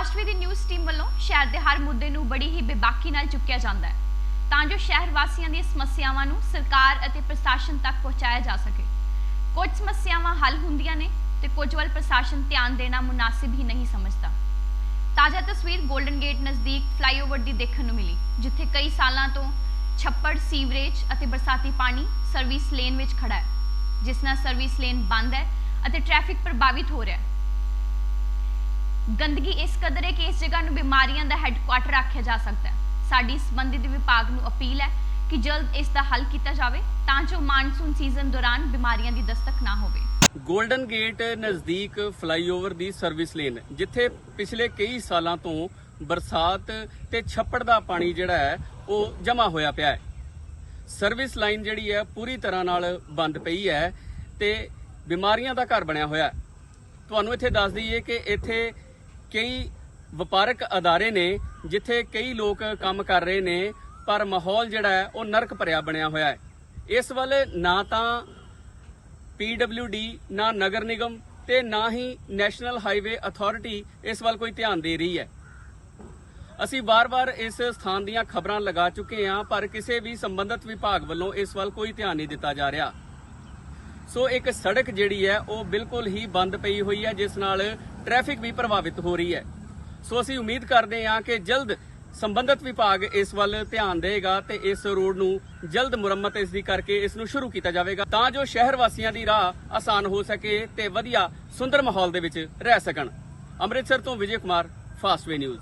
ਫਾਸਟਵੇ ਦੀ news team ਵੱਲੋਂ ਸ਼ਹਿਰ ਦੇ ਹਰ ਮੁੱਦੇ ਨੂੰ ਬੜੀ ਹੀ ਬੇਬਾਕੀ ਨਾਲ ਚੁੱਕਿਆ ਜਾਂਦਾ ਹੈ। ਤਾਂ ਜੋ ਸ਼ਹਿਰ ਵਾਸੀਆਂ ਦੀਆਂ ਸਮੱਸਿਆਵਾਂ ਨੂੰ ਸਰਕਾਰ ਅਤੇ ਪ੍ਰਸ਼ਾਸਨ ਤੱਕ ਪਹੁੰਚਾਇਆ ਜਾ ਸਕੇ। ਕੁਝ ਸਮੱਸਿਆਵਾਂ ਹੱਲ ਹੁੰਦੀਆਂ ਨੇ ਤੇ ਕੁਝ ਵੱਲ ਪ੍ਰਸ਼ਾਸਨ ਧਿਆਨ ਦੇਣਾ ਮੁਨਾਸਿਬ ਹੀ ਨਹੀਂ ਸਮਝਦਾ। ਤਾਜ਼ਾ ਤਸਵੀਰ 골ਡਨ ਗੇਟ ਨਜ਼ਦੀਕ ਫਲਾਈਓਵਰ ਦੀ ਦੇਖਣ ਨੂੰ ਮਿਲੀ, ਜਿੱਥੇ ਕਈ ਸਾਲਾਂ ਤੋਂ ਛੱਪੜ, ਸੀਵਰੇਜ ਅਤੇ ਬਰਸਾਤੀ ਪਾਣੀ ਸਰਵਿਸ ਲੇਨ ਵਿੱਚ ਖੜਾ ਹੈ, ਜਿਸ ਨਾਲ ਸਰਵਿਸ ਲੇਨ ਬੰਦ ਹੈ ਅਤੇ ਟ੍ਰੈਫਿਕ ਪ੍ਰਭਾਵਿਤ ਹੋ ਰਿਹਾ ਹੈ। ਗੰਦਗੀ ਇਸ ਕਦਰ ਹੈ ਕਿ ਇਸ ਜਗ੍ਹਾ ਨੂੰ ਬਿਮਾਰੀਆਂ ਦਾ ਹੈੱਡਕੁਆਟਰ ਆਖਿਆ ਜਾ ਸਕਦਾ ਹੈ। ਸਾਡੀ ਸੰਬੰਧਿਤ ਵਿਭਾਗ ਨੂੰ ਅਪੀਲ ਹੈ ਕਿ ਜਲਦ ਇਸ ਦਾ ਹੱਲ ਕੀਤਾ ਜਾਵੇ ਤਾਂ ਜੋ ਮਾਨਸੂਨ ਸੀਜ਼ਨ ਦੌਰਾਨ ਬਿਮਾਰੀਆਂ ਦੀ ਦਸਤਕ ਨਾ ਹੋਵੇ। 골ਡਨ ਗੇਟ ਨਜ਼ਦੀਕ ਫਲਾਈਓਵਰ ਦੀ ਸਰਵਿਸ ਲੇਨ ਜਿੱਥੇ ਪਿਛਲੇ ਕਈ ਸਾਲਾਂ ਤੋਂ ਬਰਸਾਤ ਤੇ ਛੱਪੜ ਦਾ ਪਾਣੀ ਜਿਹੜਾ ਹੈ, ਉਹ ਜਮਾ ਹੋਇਆ ਪਿਆ ਹੈ। ਸਰਵਿਸ ਲਾਈਨ ਜਿਹੜੀ ਹੈ, ਪੂਰੀ ਤਰ੍ਹਾਂ ਨਾਲ ਬੰਦ ਪਈ ਹੈ ਤੇ ਬਿਮਾਰੀਆਂ ਦਾ ਘਰ ਬਣਿਆ ਹੋਇਆ ਤੁਹਾਨੂੰ ਇੱਥੇ ਦੱਸ ਦਈਏ ਕਿ ਇੱਥੇ ਕਈ ਵਪਾਰਕ ਅਦਾਰੇ ਨੇ ਜਿੱਥੇ ਕਈ ਲੋਕ ਕੰਮ ਕਰ ਰਹੇ ਨੇ, ਪਰ ਮਾਹੌਲ ਜਿਹੜਾ ਹੈ, ਉਹ ਨਰਕ ਭਰਿਆ ਬਣਿਆ ਹੋਇਆ ਹੈ। ਇਸ ਵੱਲ ਨਾ ਤਾਂ PWD ਨਾ ਨਗਰ ਨਿਗਮ ਤੇ ਨਾ ਹੀ ਨੈਸ਼ਨਲ ਹਾਈਵੇ ਅਥਾਰਟੀ ਇਸ ਵੱਲ ਕੋਈ ਧਿਆਨ ਦੇ ਰਹੀ ਹੈ। ਅਸੀਂ ਵਾਰ-ਵਾਰ ਇਸ ਸਥਾਨ ਦੀਆਂ ਖਬਰਾਂ ਲਗਾ ਚੁੱਕੇ ਹਾਂ, ਪਰ ਕਿਸੇ ਵੀ ਸੰਬੰਧਿਤ ਵਿਭਾਗ ਵੱਲੋਂ ਇਸ ਵੱਲ ਕੋਈ ਧਿਆਨ ਨਹੀਂ ਦਿੱਤਾ ਜਾ ਰਿਹਾ। ਸੋ ਇੱਕ ਸੜਕ ਜਿਹੜੀ ਹੈ, ਉਹ ਬਿਲਕੁਲ ਹੀ ਬੰਦ ਪਈ ਹੋਈ ਹੈ, ਜਿਸ ਨਾਲ ਟ੍ਰੈਫਿਕ ਵੀ ਪ੍ਰਭਾਵਿਤ ਹੋ ਰਹੀ ਹੈ। ਸੋ ਅਸੀਂ ਉਮੀਦ ਕਰਦੇ ਹਾਂ ਕਿ ਜਲਦ ਸੰਬੰਧਿਤ ਵਿਭਾਗ ਇਸ ਵੱਲ ਧਿਆਨ ਦੇਗਾ ਤੇ ਇਸ ਰੋਡ ਨੂੰ ਜਲਦ ਮੁਰੰਮਤ ਇਸ ਦੀ ਕਰਕੇ ਇਸ ਨੂੰ ਸ਼ੁਰੂ ਕੀਤਾ ਜਾਵੇਗਾ ਤਾਂ ਜੋ ਸ਼ਹਿਰ ਵਾਸੀਆਂ ਦੀ ਰਾਹ ਆਸਾਨ ਹੋ ਸਕੇ ਤੇ ਵਧੀਆ ਸੁੰਦਰ ਮਾਹੌਲ ਦੇ ਵਿੱਚ ਰਹਿ ਸਕਣ। ਅੰਮ੍ਰਿਤਸਰ ਤੋਂ ਵਿਜੇ ਕੁਮਾਰ ਫਾਸਟਵੇ ਨਿਊਜ਼